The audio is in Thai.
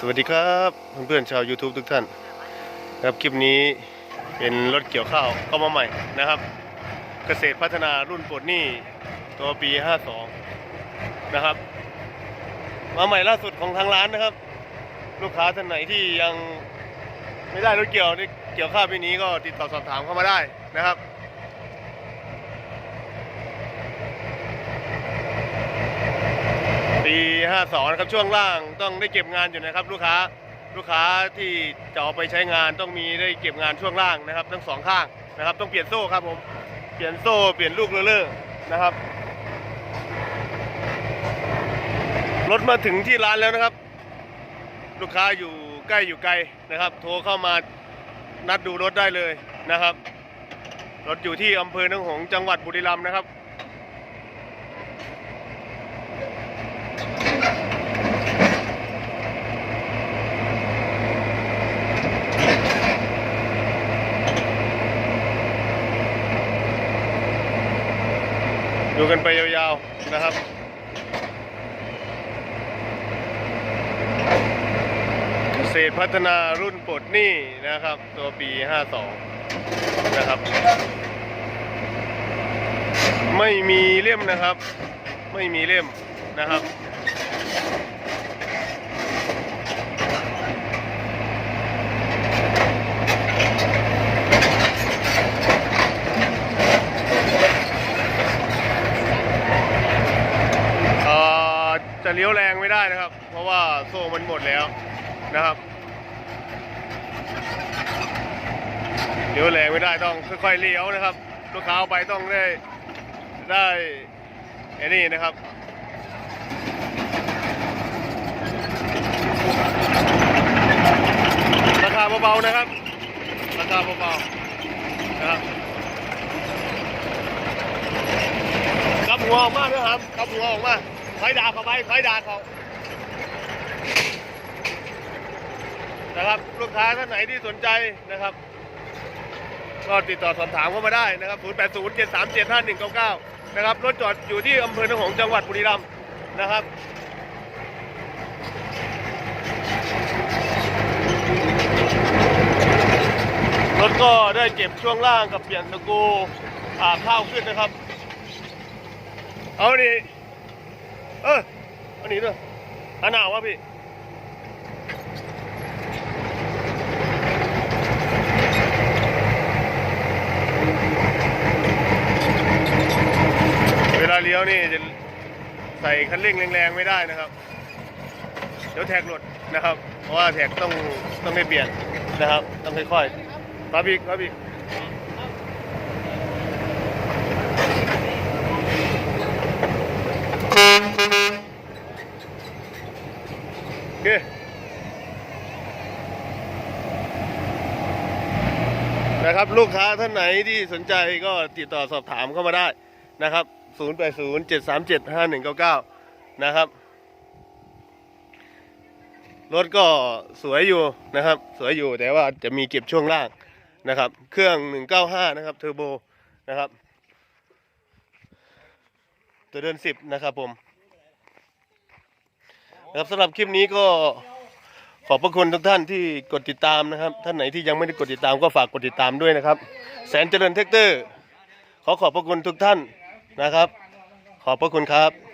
สวัสดีครับเพื่อนๆชาว YouTube ทุกท่านครับคลิปนี้เป็นรถเกี่ยวข้าวเข้ามาใหม่นะครับ เกษตรพัฒนารุ่นปลดหนี้ตัวปี 52 นะครับ มาใหม่ล่าสุดของทางร้านนะครับ ลูกค้าท่านไหนที่ยังไม่ได้รถเกี่ยวนี่เกี่ยวข้าวปีนี้ก็ติดต่อสอบถามเข้ามาได้นะครับ ปี52นะครับช่วงล่างต้องได้เก็บงานอยู่นะครับ ลูกค้าลูกค้าที่จะเอาไปใช้งานต้องมีได้เก็บงานช่วงล่างนะครับ ทั้งสองข้างนะครับ ต้องเปลี่ยนโซ่ครับผมเปลี่ยนโซ่เปลี่ยนลูกเลอะๆนะครับรถมาถึงที่ร้านแล้วนะครับ ลูกค้าอยู่ใกล้อยู่ไกลนะครับ โทรเข้ามานัดดูรถได้เลยนะครับรถอยู่ที่อำเภอหนองหงจังหวัดบุรีรัมย์นะครับ ดูกันไปยาวๆนะครับเศษพัฒนารุ่นปลดหนี้นะครับ ตัวปี 52 นะครับ ไม่มีเล่มนะครับ ไม่มีเล่มนะครับ เอ่อ จะเลี้ยวแรงไม่ได้นะครับ เพราะว่าโซ่มันหมดแล้วนะครับเลี้ยวแรงไม่ได้ต้องค่อยๆเลี้ยวนะครับ ลูกค้าเอาไปต้องได้ได้ไอ้นี่นะครับราคาเบาๆนะครับราคาเบาๆนะครับกลับหัวออกมาด้วยครับกลับหัวออกมา คอยด่าเขาไปคอยด่าเขานะครับลูกค้าท่านไหนที่สนใจนะครับ ก็ติดต่อสอบถามเข้ามาได้นะครับ0 8 0 7 3 7 5 1 9 9นะครับรถจอดอยู่ที่อำเภอหนองหงจังหวัดบุรีรัมย์นะครับรถก็ได้เก็บช่วงล่างกับเปลี่ยนตะกูอ่าข้าวขึ้นนะครับ เอาดิ เอออาหนีด้วยอันหนาววะพี่เวลาเลี้ยวนี่จะใส่คันเร่งแรงๆไม่ได้นะครับ เดี๋ยวแท็กหลุดนะครับ เพราะว่าแท็กต้องต้องไม่เปลี่ยนนะครับ ต้องค่อยๆครับอีกครับอี โอเคนะครับลูกค้าท่านไหนที่สนใจก็ติดต่อสอบถามเข้ามาได้นะครับ 0 8 0 7 3 7 5 1 9 9 นะครับ รถก็สวยอยู่นะครับ สวยอยู่แต่ว่าจะมีเก็บช่วงล่างนะครับ เครื่อง 195 นะครับเทอร์โบนะครับ ตัวเดิน 10 นะครับผม ครับสำหรับคลิปนี้ก็ขอบพระคุณทุกท่านที่กดติดตามนะครับ ท่านไหนที่ยังไม่ได้กดติดตามก็ฝากกดติดตามด้วยนะครับ แสนเจริญเทคเตอร์ ขอขอบพระคุณทุกท่านนะครับ ขอบพระคุณครับ